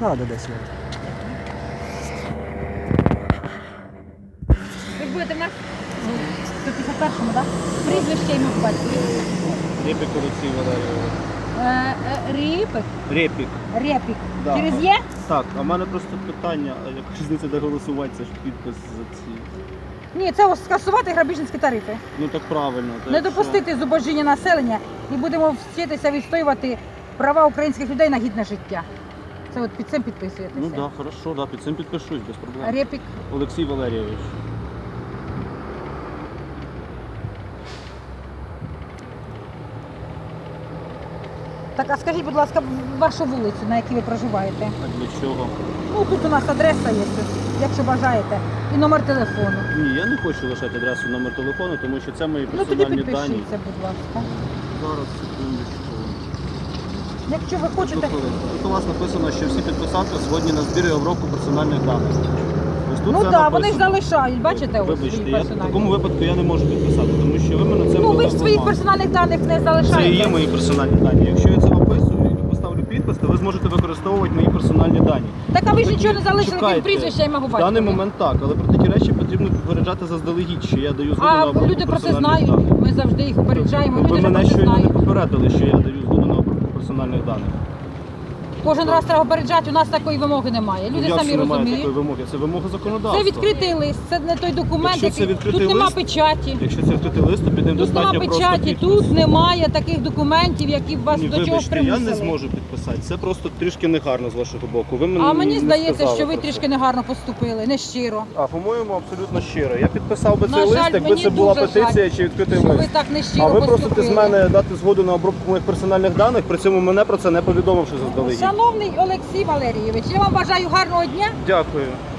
Да, да, десь. Ви будете в нас ну, в 151-му, так? Прізвище ім'я по батькові. Репік Олексій Валерійович. Е, е, Ріпик, Репік. Репік. Да. Через є? Так, а в мене просто питання, а яка різниця де голосувати, це ж підпис за ці. Ні, це ось скасувати грабіжницькі тарифи. Ну так правильно. так Не що- допустити зубожіння населення і будемо вчитися відстоювати права українських людей на гідне життя. Це от під цим підписуєтеся. Ну так, да, хорошо, да, під цим підпишусь, без проблем. Репік. Олексій Валерійович. Так, а скажіть, будь ласка, вашу вулицю, на якій ви проживаєте? А для чого? Ну тут у нас адреса є, якщо бажаєте, і номер телефону. Ні, я не хочу лишати адресу номер телефону, тому що це мої Ну тоді персональні дані. підпишіться, будь ласка. Зараз, секундочку. Якщо ви хочете. Тут у вас написано, що всі підписанти згодні на збір і обробку персональних даних. Ось тут ну це так, вони ж залишають, бачите, ось Вибачте, свої я в персональні. такому випадку я не можу підписати, тому що ви мене це Ну ви ж своїх персональних даних не Це і залишаєте. є мої персональні дані. Якщо я це описую і поставлю підпис, то ви зможете використовувати мої персональні дані. Так а ви ж нічого не залишили, крім чекайте. прізвища і мого В батька. даний момент так, але про такі речі потрібно попереджати заздалегідь, що я даю згоду на А обробку люди про це персональних знають. даних. Ми завжди їх попереджаємо. Ви мене це щойно не знають. попередили, що я даю персональних даних. Кожен раз треба попереджати, у нас такої вимоги немає. Люди Ну, як самі немає розуміють. такої вимоги? Це вимога законодавства. Це відкритий лист, це не той документ, Якщо це який відкритий тут нема лист, печаті. Якщо це відкритий лист, то під ним Тут нема достатньо просто печаті, тут немає таких документів, які б вас Ні, до чогось вибачте, я примусили. не зможу підписати. Це просто трішки негарно з вашого боку. Ви мені А мені не здається, сказали що ви про це. трішки негарно поступили, не щиро. А по-моєму, абсолютно щиро. Я підписав би На цей жаль, лист, якби мені це була дуже петиція жаль, чи відкритий Що лист. ви так не щиро А ви просите з мене дати згоду на обробку моїх персональних даних, при цьому мене про це не повідомивши заздалегідь. Шановний Олексій Валерійович, я вам бажаю гарного дня. Дякую.